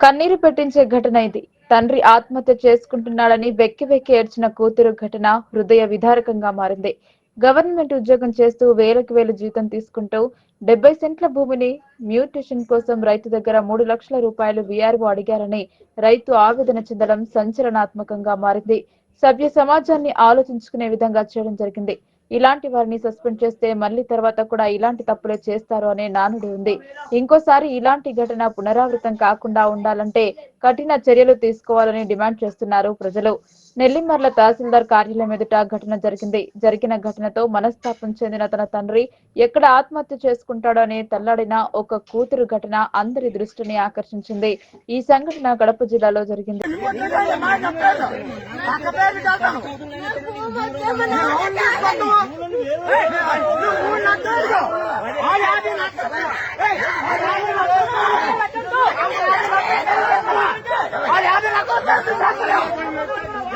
కన్నీరు పెట్టించే ఘటన ఇది. తండ్రి ఆత్మహత్య చేసుకుంటున్నాడని వెక్కి వెక్కి ఏడ్చిన కూతురు ఘటన హృదయ విధారకంగా మారింది. గవర్నమెంట్ ఉద్యోగం చేస్తూ వేలకు వేలు జీతం తీసుకుంటూ డెబ్బై సెంట్ల భూమిని మ్యూటేషన్ కోసం రైతు దగ్గర మూడు లక్షల రూపాయలు వీఆర్ఓ అడిగారని రైతు ఆవేదన చెందడం సంచలనాత్మకంగా మారింది. సభ్య సమాజాన్ని ఆలోచించుకునే విధంగా చేయడం జరిగింది. ఇలాంటి వారిని సస్పెండ్ చేస్తే మళ్ళీ తర్వాత కూడా ఇలాంటి తప్పులే చేస్తారు అనే నానుడి ఉంది. ఇంకోసారి ఇలాంటి ఘటన పునరావృతం కాకుండా ఉండాలంటే కఠిన చర్యలు తీసుకోవాలని డిమాండ్ చేస్తున్నారు ప్రజలు. నెల్లిమర్ల తహసీల్దార్ కార్యాలయం ఎదుట ఘటన జరిగింది జరిగిన ఘటనతో మనస్తాపం చెందిన తన తండ్రి ఎక్కడ ఆత్మహత్య చేసుకుంటాడో అని తల్లాడిన ఒక కూతురు ఘటన అందరి దృష్టిని ఆకర్షించింది ఈ సంఘటన కడప జిల్లాలో జరిగింది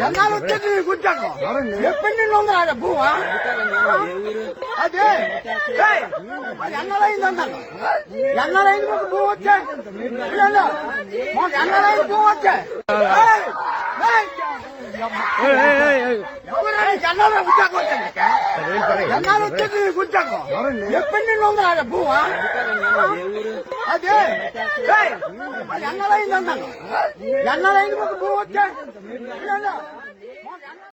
జన్నాలు వచ్చేది నీకు ఉద్యోగం ఎప్పటి నుండి ఉంది రాజా భూమా అదే ఎన్నలైంది అన్నాను ఎన్నలైంది మాకు భూమి వచ్చాయి మాకు ఎన్నలైంది భూమి వచ్చాయి? ఏయ్, వచ్చేది ఎప్పటి నుండి ఉంది రాజా అదే ఎన్నలైంది అన్నాను ఎన్నలైంది మాకు భూమి